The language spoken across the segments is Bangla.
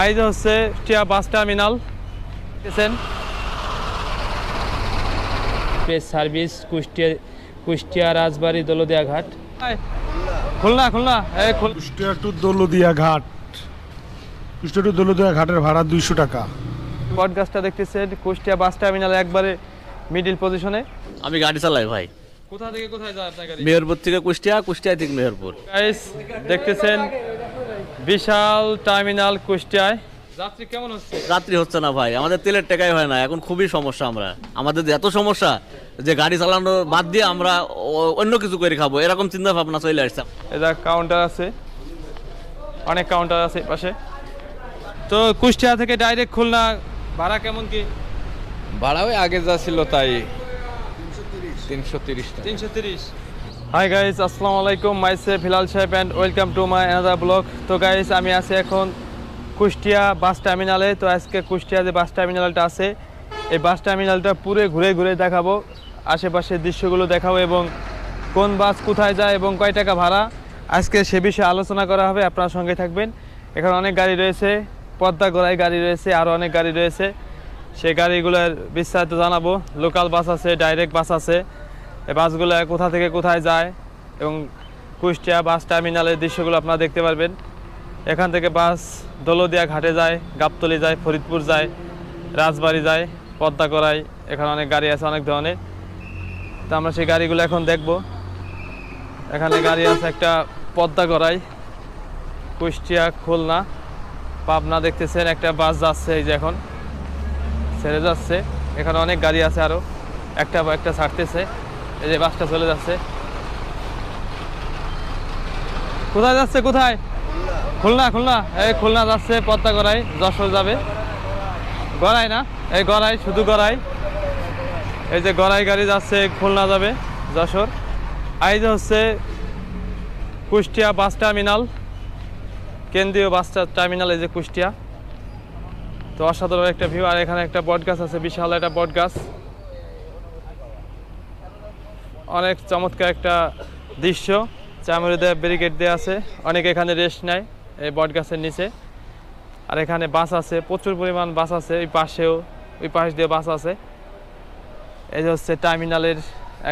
আইজ হচ্ছে টিয়া বাস টার্মিনাল। দেখেছেন এক্সপ্রেস সার্ভিস কুষ্টিয়া কুষ্টিয়া রাজবাড়ি দলদিয়া ঘাট খুলনা খুলনা। কুষ্টিয়া টু দৌলদিয়া ঘাট কুষ্টিয়া টু দৌলদিয়া ঘাটের ভাড়া দুইশো টাকা। পডকাস্টটা দেখতেছেন কুষ্টিয়া বাস টার্মিনাল একবারে মিডিল পজিশনে আমি গাড়ি চালাই ভাই। কোথা থেকে কোথায় যায় আপনার গাড়ি? মেহেরপুর থেকে কুষ্টিয়া কুষ্টিয়া থেকে মেহেরপুর। গাইস দেখতেছেন বিশাল টার্মিনাল কুষ্টিয়ায়। যাত্রী কেমন হচ্ছে? রাত্রি হচ্ছে না ভাই আমাদের তেলের টাকাই হয় না এখন খুবই সমস্যা আমরা। আমাদের এত সমস্যা যে গাড়ি চালানো বাদ দিয়ে আমরা অন্য কিছু করে খাব এরকম চিন্তা ভাবনা চলে আসছে। এটা কাউন্টার আছে অনেক কাউন্টার আছে পাশে। তো কুষ্টিয়া থেকে ডাইরেক্ট খুলনা ভাড়া কেমন কি? ভাড়া ওই আগে যা ছিল তাই তিনশো তিরিশ টাকা। তিনশো তিরিশ। হাই গাইস আসসালামু আলাইকুম মাই সে ফিলাল সাহেব and welcome to my another blog তো গাইস আমি আছি এখন কুষ্টিয়া বাস টার্মিনালে। তো আজকে কুষ্টিয়া যে বাস টার্মিনালটা আছে, এই বাস টার্মিনালটা পুরো ঘুরে ঘুরে দেখাবো, আশেপাশের দৃশ্যগুলো দেখাবো এবং কোন বাস কোথায় যায় এবং কয় টাকা ভাড়া। আজকে সে বিষয়ে আলোচনা করা হবে, আপনার সঙ্গে থাকবেন। এখানে অনেক গাড়ি রয়েছে, পদ্মা গড়াই গাড়ি রয়েছে আরও অনেক গাড়ি রয়েছে। সেই গাড়িগুলোর বিস্তারিত জানাব। লোকাল বাস আছে ডাইরেক্ট বাস আছে। এই বাসগুলো কোথা থেকে কোথায় যায় এবং কুষ্টিয়া বাস টার্মিনালের দৃশ্যগুলো আপনারা দেখতে পারবেন। এখান থেকে বাস দৌলদিয়া ঘাটে যায়, গাবতলি যায়, ফরিদপুর যায়, রাজবাড়ি যায়, পদ্মা করাই, এখানে অনেক গাড়ি আছে, অনেক ধরনের। তো আমরা সেই গাড়িগুলো এখন দেখব। এখানে গাড়ি আছে একটা পদ্মা করাই, কুষ্টিয়া খুলনা। পাবনা দেখতেছেন, একটা বাস যাচ্ছে এই যে এখন, ছেড়ে যাচ্ছে। এখানে অনেক গাড়ি আছে আরও একটা একটা ছাড়তেছে। এই যে বাসটা চলে যাচ্ছে। কোথায় যাচ্ছে, কোথায়? খুলনা খুলনা। এই খুলনা যাচ্ছে পদ্মা গড়াই, যশোর যাবে। গড়াই না, এই গড়াই, শুধু গড়াই। এই যে গড়াই গাড়ি যাচ্ছে, খুলনা যাবে, যশোর। এই যে হচ্ছে কুষ্টিয়া বাস টার্মিনাল, কেন্দ্রীয় বাস টার্মিনাল, এই যে কুষ্টিয়া। তো অসাধারণ একটা ভিউ আর এখানে একটা বট গাছ আছে, বিশাল একটা বট গাছ অনেক চমৎকার একটা দৃশ্য। চামড়িতে ব্যারিকেড দেওয়া আছে। অনেকে এখানে রেস্ট নেয় এই বট গাছের নিচে। আর এখানে বাস আছে, প্রচুর পরিমাণ বাস আছে ওই পাশেও, ওই পাশ দিয়ে বাস আছে। এই যে হচ্ছে টার্মিনালের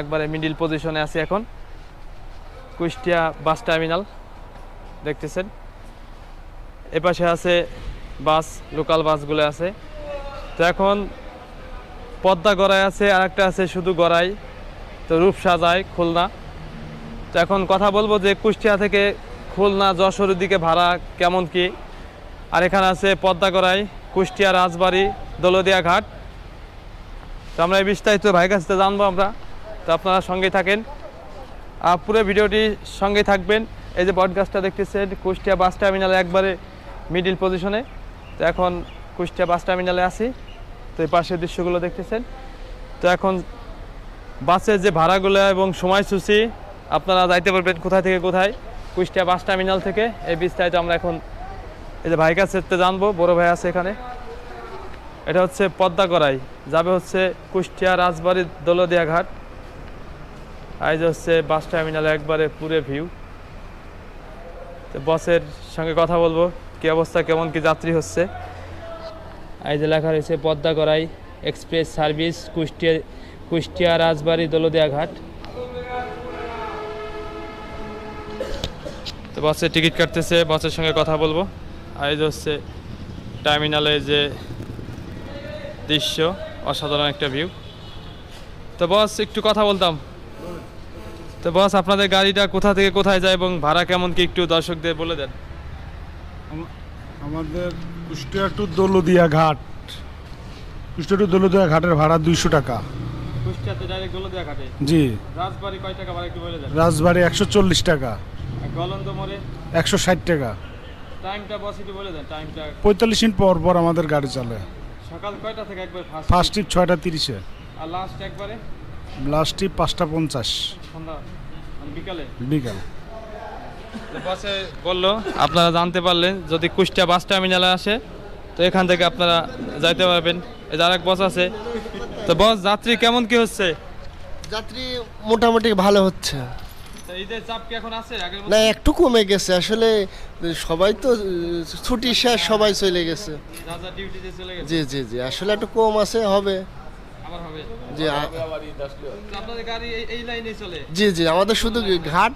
একবারে মিডিল পজিশনে আছে এখন। কুষ্টিয়া বাস টার্মিনাল দেখতেছেন? এপাশে আছে বাস লোকাল বাসগুলো আছে। তো এখন পদ্মা গড়াই আছে আর একটা আছে শুধু গড়াই। তো রূপসা যায় খুলনা। তো এখন কথা বলব যে কুষ্টিয়া থেকে খুলনা, যশোরের দিকে ভাড়া কেমন কি? আর এখানে আছে পদ্মা গড়াই কুষ্টিয়া রাজবাড়ি দৌলদিয়া ঘাট তো আমরা এই বিস্তারিত ভাই কাছ জানব আমরা। তো আপনারা সঙ্গেই থাকেন। আর পুরো ভিডিওটি সঙ্গে থাকবেন। এই যে পডকাস্টটা দেখতেছেন, কুষ্টিয়া বাস টার্মিনালে একবারে মিডিল পজিশনে তো এখন কুষ্টিয়া বাস টার্মিনালে আছি। তো এই পাশের দৃশ্যগুলো দেখতেছেন। তো এখন বাসের যে ভাড়াগুলো এবং সময়সূচি, আপনারা যাইতে পারবেন কোথায় থেকে কোথায়? কুষ্টিয়া বাস টার্মিনাল থেকে। এই বিস্তারিত আমরা এখন এই যে ভাই কাছে জানব, বড় ভাই আছে এখানে। এটা হচ্ছে পদ্মা করাই যাবে হচ্ছে কুষ্টিয়া রাজবাড়ি দৌলদিয়া ঘাট আর যে হচ্ছে বাস টার্মিনালে একবারে পুরে ভিউ। তো বসের সঙ্গে কথা বলব, কি অবস্থা, কেমন কি যাত্রী হচ্ছে। এই যে লেখা রয়েছে পদ্মা গড়াই এক্সপ্রেস সার্ভিস কুষ্টিয়া কুষ্টিয়া রাজবাড়ি দলদিয়া ঘাট। তো বাসের টিকিট কাটতেছে বাসের সঙ্গে কথা বলব। আর এই হচ্ছে টার্মিনালে যে দৃশ্য অসাধারণ একটা ভিউ। তো বস একটু কথা বলতাম। তো বস আপনাদের গাড়িটা কোথা থেকে কোথায় যায় এবং ভাড়া কেমন কি একটু দর্শকদের বলে দেন। আমাদের কুষ্টিয়া টু দৌলদিয়া ঘাট। কুষ্টিয়া টু দৌলদিয়া ঘাটের ভাড়া দুইশো টাকা। কুষ্টিয়াতে ডাইরেক্ট দৌলদিয়া ঘাটে জি। রাজবাড়ি কয় টাকা ভাড়া একটু বলে দেন? রাজবাড়ি একশো চল্লিশ টাকা। গলন্দ মোড়ে? একশো ষাট টাকা। টাইমটা বস একটু বলে দেন টাইমটা পঁয়তাল্লিশ মিনিট পর পর আমাদের গাড়ি চলে। সকাল কয়টা থেকে একবার ফার্স্ট ফার্স্ট ট্রিপ ছয়টা তিরিশে। আর লাস্ট একবারে? লাস্ট ট্রিপ পাঁচটা পঞ্চাশ। সন্ধ্যা মানে বিকালে? বিকাল। বাসে বলল আপনারা জানতে পারলেন যদি কুষ্টিয়া বাস টার্মিনালে আসে তো এখান থেকে আপনারা যাইতে পারবেন। এই যে আরেক বাস আছে তো বস যাত্রী কেমন কি হচ্ছে? যাত্রী মোটামুটি ভালো হচ্ছে। না একটু কমে গেছে। আসলে সবাই তো ছুটি শেষ সবাই চলে গেছে। জি জি জি। আসলে একটু কম আছে হবে। জি জি জি আমাদের শুধু ঘাট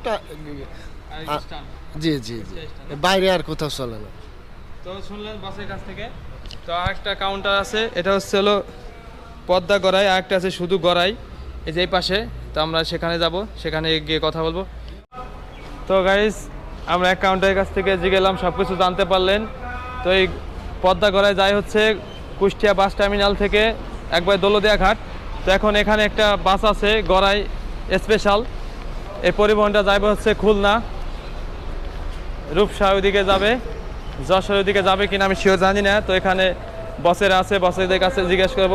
জি জি জি। বাইরে আর কোথাও চলে না। তো শুনলেন বাসের কাছ থেকে? তো আরেকটা কাউন্টার আছে এটা হচ্ছে হলো পদ্মা গড়াই, আরেকটা আছে শুধু গড়াই। এই যে এই পাশে, তো আমরা সেখানে যাব, সেখানে গিয়ে কথা বলব। তো গাইস আমরা এক কাউন্টারের কাছ থেকে জিগেলাম সব কিছু জানতে পারলেন। তো এই পদ্মা গড়ায় যাই হচ্ছে কুষ্টিয়া বাস টার্মিনাল থেকে একবার দোলদিয়া ঘাট। তো এখন এখানে একটা বাস আছে, গড়াই স্পেশাল এই পরিবহনটা যাইবে হচ্ছে খুলনা। রূপসা ওইদিকে যাবে, যশোর ওইদিকে যাবে কিনা আমি শিওর জানি না। তো এখানে বসের আছে বসেদের কাছে জিজ্ঞেস করব।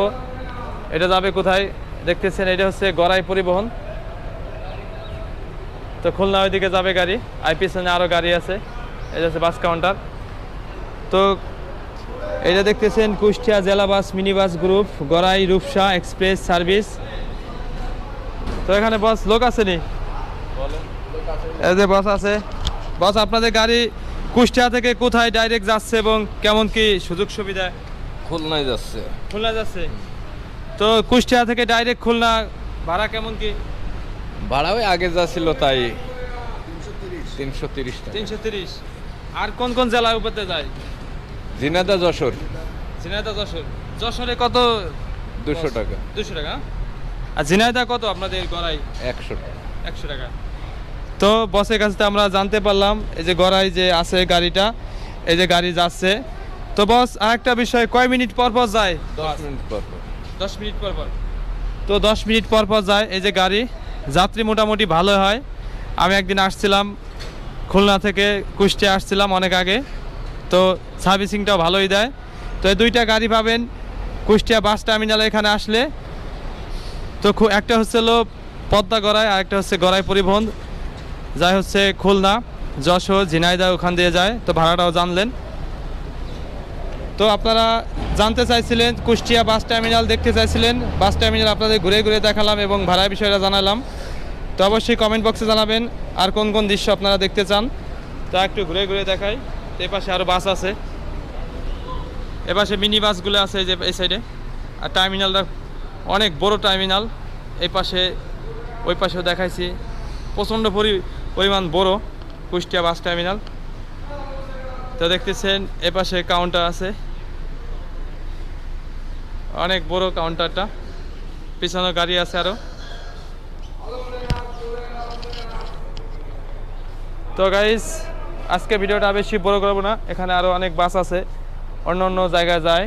এটা যাবে কোথায়? দেখতেছেন এটা হচ্ছে গড়াই পরিবহন। তো খুলনা ওইদিকে যাবে গাড়ি পিছনে আরও গাড়ি আছে। এটা হচ্ছে বাস কাউন্টার। তো এটা দেখতেছেন কুষ্টিয়া জেলা bus mini bus group Gorai Rupsha express service. তো এখানে বস লোক আছে নি? এই যে বাস আছে। বাস আপনাদের গাড়ি কুষ্টিয়া থেকে কোথায় ডাইরেক্ট যাচ্ছে এবং কেমন কি সুযোগ সুবিধা? খুলনায় যাচ্ছে। খুলনা যাচ্ছে? তো কুষ্টিয়া থেকে ডাইরেক্ট খুলনা ভাড়া কেমন কি? ভাড়া ওই আগে যা ছিল তাই তিনশো তিরিশ তিনশো তিরিশ। আর কোন কোন জেলায় উপরে যায়? জিনাদা যশোর। ঝিনাইদা যশোর। যশোরে কত? দুশো টাকা। দুশো টাকা আর ঝিনাইদা কত আপনাদের গড়াই? একশো টাকা। একশো টাকা। তো বসের কাছে আমরা জানতে পারলাম এই যে গড়াই যে আছে গাড়িটা এই যে গাড়ি যাচ্ছে। তো বস আরেকটা বিষয় কয় মিনিট পর পর যায়? দশ মিনিট পর পর। দশ মিনিট পর পর। তো দশ মিনিট পর পর যায় এই যে গাড়ি। যাত্রী মোটামুটি ভালো হয়। আমি একদিন আসছিলাম খুলনা থেকে, কুষ্টিয়া আসছিলাম অনেক আগে। তো সার্ভিসিংটাও ভালোই দেয়। তো এই দুইটা গাড়ি পাবেন কুষ্টিয়া বাস টার্মিনালে এখানে আসলে। তো একটা হচ্ছে হলো পদ্মা গড়াই আর একটা হচ্ছে গড়াই পরিবহন। যাই হচ্ছে খুলনা, যশোর ঝিনাইদা ওখান দিয়ে যায়। তো ভাড়াটাও জানলেন। তো আপনারা জানতে চাইছিলেন, কুষ্টিয়া বাস টার্মিনাল দেখতে চাইছিলেন, বাস টার্মিনাল আপনাদের ঘুরে ঘুরে দেখালাম এবং ভাড়ার বিষয়টা জানালাম। তো অবশ্যই কমেন্ট বক্সে জানাবেন, আর কোন কোন দৃশ্য আপনারা দেখতে চান। তা একটু ঘুরে ঘুরে দেখাই, তো এই পাশে আরও বাস আছে। এ পাশে মিনি বাসগুলো আছে যে, এই সাইডে আর টার্মিনালটা অনেক বড় টার্মিনাল এই পাশে, ওই পাশেও দেখাইছি। প্রচণ্ড পরি, পরিমাণ বড় কুষ্টিয়া বাস টার্মিনাল তো দেখতেছেন, এ পাশে কাউন্টার আছে। অনেক বড় কাউন্টারটা পিছনে গাড়ি আছে আরও। তো গাইস আজকে ভিডিওটা বেশি বড় করব না। এখানে আরও অনেক বাস আছে। অন্য অন্য জায়গায় যায়।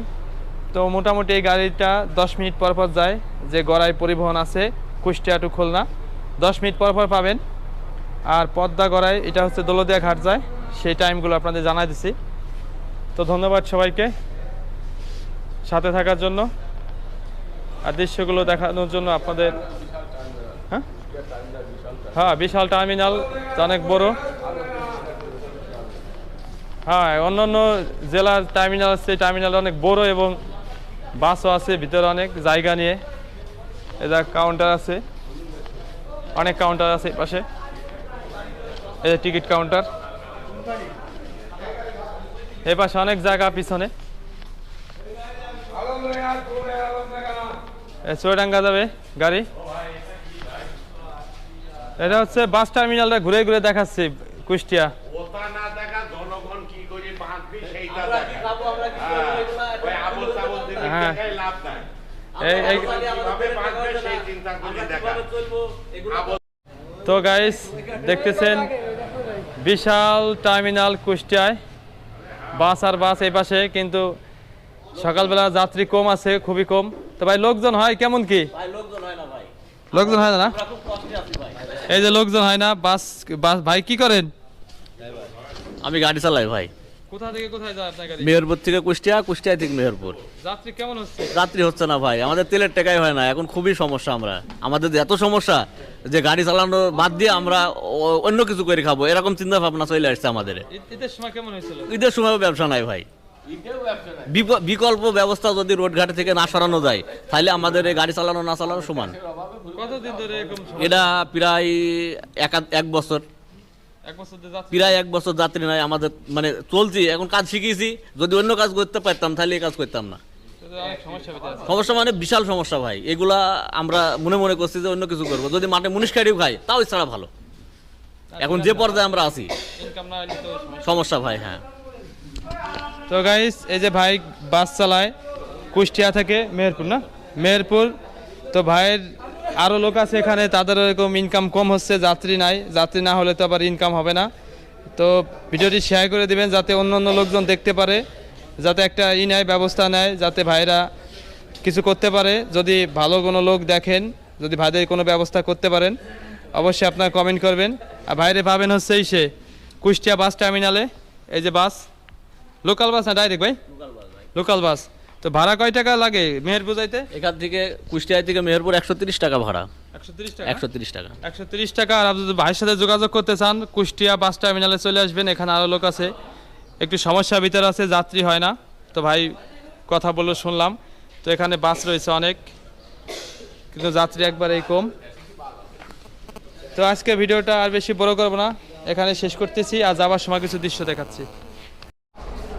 তো মোটামুটি এই গাড়িটা দশ মিনিট পর পর যায়। যে গড়াই পরিবহন আছে, কুষ্টিয়া টু খুলনা। দশ মিনিট পর পর পাবেন। আর পদ্মা গড়াই, এটা হচ্ছে দোলদিয়া ঘাট যায়। সেই টাইমগুলো আপনাদের জানাই দিছি। তো ধন্যবাদ সবাইকে। সাথে থাকার জন্য আর দৃশ্যগুলো দেখানোর জন্য আপনাদের হ্যাঁ? হ্যাঁ বিশাল টার্মিনাল, অনেক বড়। হ্যাঁ অন্য অন্য জেলার টার্মিনাল আছে, টার্মিনাল অনেক বড় এবং বাসও আছে, ভিতরে অনেক জায়গা নিয়ে। এটা কাউন্টার আছে, অনেক কাউন্টার আছে পাশে। এই টিকিট কাউন্টার। এ পাশে অনেক জায়গা পিছনে। চুয়াডাঙ্গা যাবে গাড়ি? এটা হচ্ছে বাস টার্মিনালটা ঘুরে ঘুরে দেখাচ্ছি কুষ্টিয়া। ওটা না দেখা জনগণ কি করে বাঁচবে সেইটা দেখা। হ্যাঁ, ওই আবল তাবল জিনিস হ্যাঁ। তো গাইস দেখতেছেন বিশাল টার্মিনাল কুষ্টিয়ায়। বাস আর বাস এই পাশে কিন্তু সকালবেলা যাত্রী কম আছে খুবই কম। তো ভাই লোকজন হয় কেমন কি? লোকজন হয় না এই যে লোকজন হয় না বাস বাস ভাই কি করেন? আমি গাড়ি চালাই ভাই। কোথা থেকে কোথায় যায় আপনার গাড়ি? মেহেরপুর থেকে কুষ্টিয়া কুষ্টিয়া থেকে মেহেরপুর। যাত্রী কেমন হচ্ছে? যাত্রী হচ্ছে না ভাই আমাদের তেলের টাকাই হয় না এখন খুবই সমস্যা আমরা। আমাদের এত সমস্যা যে গাড়ি চালানো বাদ দিয়ে আমরা অন্য কিছু করে খাব এরকম চিন্তা ভাবনা চলে আসছে আমাদের। ঈদের সময় কেমন হয়েছিল? ঈদের সময় ব্যবসা নাই ভাই। বিকল্প ব্যবস্থা যদি রোডঘাট থেকে না সরানো যায় তাহলে আমাদের এই গাড়ি চালানো না চালানো সমান? এটা প্রায় এক বছর। প্রায় এক বছর যাত্রী নাই আমাদের মানে চলছি এখন কাজ শিখিয়েছি যদি অন্য কাজ করতে পারতাম তাহলে এই কাজ করতাম না। সমস্যা মানে বিশাল সমস্যা ভাই। এগুলা আমরা মনে মনে করছি যে অন্য কিছু করব। যদি মাঠে মুনিশ কাটিও খাই তাও ছাড়া ভালো। এখন যে পর্যায়ে আমরা আছি। সমস্যা ভাই হ্যাঁ। তো গাইস এই যে ভাই বাস চালায়, কুষ্টিয়া থেকে মেহেরপুর না? মেহেরপুর। তো ভাইয়ের আরও লোক আছে এখানে, তাদের এরকম ইনকাম কম হচ্ছে, যাত্রী নাই। যাত্রী না হলে তো আবার ইনকাম হবে না। তো ভিডিওটি শেয়ার করে দিবেন, যাতে অন্য অন্য লোকজন দেখতে পারে, যাতে একটা ই নেয়, ব্যবস্থা নেয়, যাতে ভাইরা কিছু করতে পারে। যদি ভালো কোনো লোক দেখেন, যদি ভাইদের কোনো ব্যবস্থা করতে পারেন, অবশ্যই আপনারা কমেন্ট করবেন। আর ভাইরে পাবেন হচ্ছে সে, কুষ্টিয়া বাস টার্মিনালে এই যে বাস। লোকাল বাস না ডাইরেক্ট ভাই? লোকাল বাস তো ভাড়া কয় টাকা লাগে মেহেরপুর যাইতে? এখান থেকে কুষ্টিয়া থেকে মেহেরপুর একশো তিরিশ টাকা ভাড়া। একশো তিরিশ টাকা? একশো তিরিশ টাকা। আর আপনি যদি ভাইয়ের সাথে যোগাযোগ করতে চান কুষ্টিয়া বাস টার্মিনালে চলে আসবেন এখানে আরও লোক আছে। একটু সমস্যা ভিতরে আছে যাত্রী হয় না। তো ভাই কথা বলে শুনলাম। তো এখানে বাস রয়েছে অনেক। কিন্তু যাত্রী একবারেই কম। তো আজকে ভিডিওটা আর বেশি বড় করব না। এখানে শেষ করতেছি আর যাওয়ার সময় কিছু দৃশ্য দেখাচ্ছি।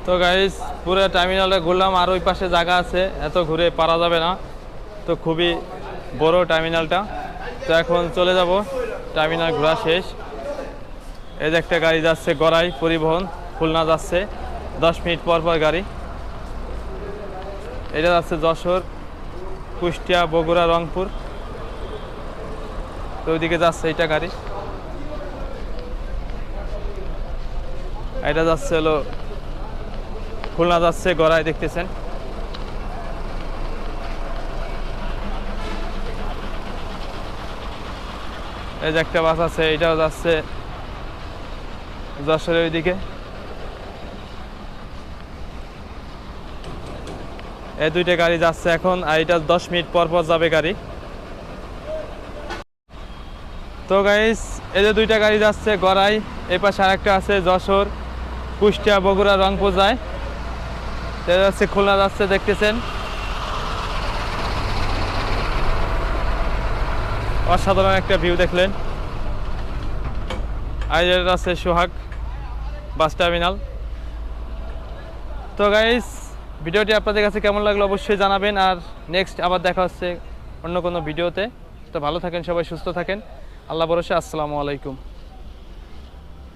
তো গাইজ পুরো টার্মিনালে ঘুরলাম, আর ওই পাশে জায়গা আছে, এত ঘুরে পারা যাবে না। তো খুবই বড় টার্মিনালটা তো এখন চলে যাব টার্মিনাল ঘোরা শেষ। এই যে একটা গাড়ি যাচ্ছে, গড়াই পরিবহন, খুলনা যাচ্ছে, দশ মিনিট পর পর গাড়ি। এটা যাচ্ছে যশোর, কুষ্টিয়া, বগুড়া, রংপুর। তো ওইদিকে যাচ্ছে এইটা গাড়ি। এটা যাচ্ছে হলো খুলনা যাচ্ছে, গড়ায় দেখতেছেন। এই যে একটা বাস আছে, এটাও যাচ্ছে যশোরের ওইদিকে। এই দুইটা গাড়ি যাচ্ছে এখন, আর এটা দশ মিনিট পর পর যাবে গাড়ি। তো গাইস এই যে দুইটা গাড়ি যাচ্ছে গড়াই এই পাশে আরেকটা আছে যশোর, কুষ্টিয়া, বগুড়া, রংপুর যায়। এটা যাচ্ছে, খুলনা যাচ্ছে, দেখতেছেন? অসাধারণ একটা ভিউ দেখলেন। এটা আছে সোহাগ, বাস টার্মিনাল। তো গাইস ভিডিওটি আপনাদের কাছে কেমন লাগল অবশ্যই জানাবেন, আর নেক্সট আবার দেখা হচ্ছে অন্য কোনো ভিডিওতে। তো ভালো থাকেন সবাই, সুস্থ থাকেন। আল্লাহ ভরসা, আসসালামু আলাইকুম।